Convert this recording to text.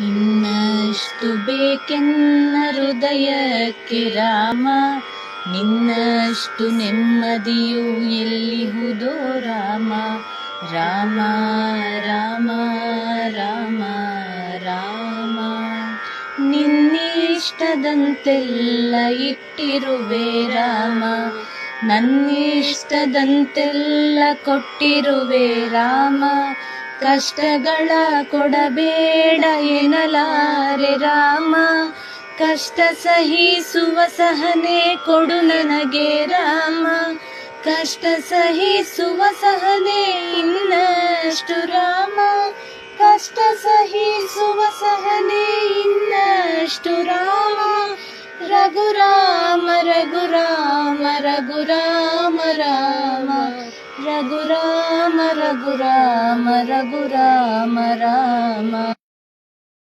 ಇನ್ನಷ್ಟು ಬೇಕೆನ್ನ ಹೃದಯಕ್ಕೆ ರಾಮ. ನಿನ್ನಷ್ಟು ನೆಮ್ಮದಿಯು ಎಲ್ಲಿಹುದೋ ರಾಮ. ರಾಮ ರಾಮ ರಾಮ ರಾಮ. ನಿನ್ನಿಷ್ಟದಂತೆಲ್ಲ ಇಟ್ಟಿರುವೆ ರಾಮ. ನನ್ನಿಷ್ಟದಂತೆಲ್ಲ ಕೊಟ್ಟಿರುವೆ ರಾಮ. ಕಷ್ಟಗಳ ಕೊಡಬೇಡ ಎನ್ನಲಾರೆ ರಾಮ. ಕಷ್ಟ ಸಹಿಸುವ ಸಹನೆ ಕೊಡು ನನಗೆ ರಾಮ. ಕಷ್ಟ ಸಹಿಸುವ ಸಹನೆ ಇನ್ನಷ್ಟು ರಾಮ. ಕಷ್ಟ ಸಹಿಸುವ ಸಹನೆ ಇನ್ನಷ್ಟು ರಾಮ. ರಘುರಾಮ ರಘುರಾಮ ರಘುರಾಮ, ರಾಮ. रघुराम रघुराम रघुराम राम।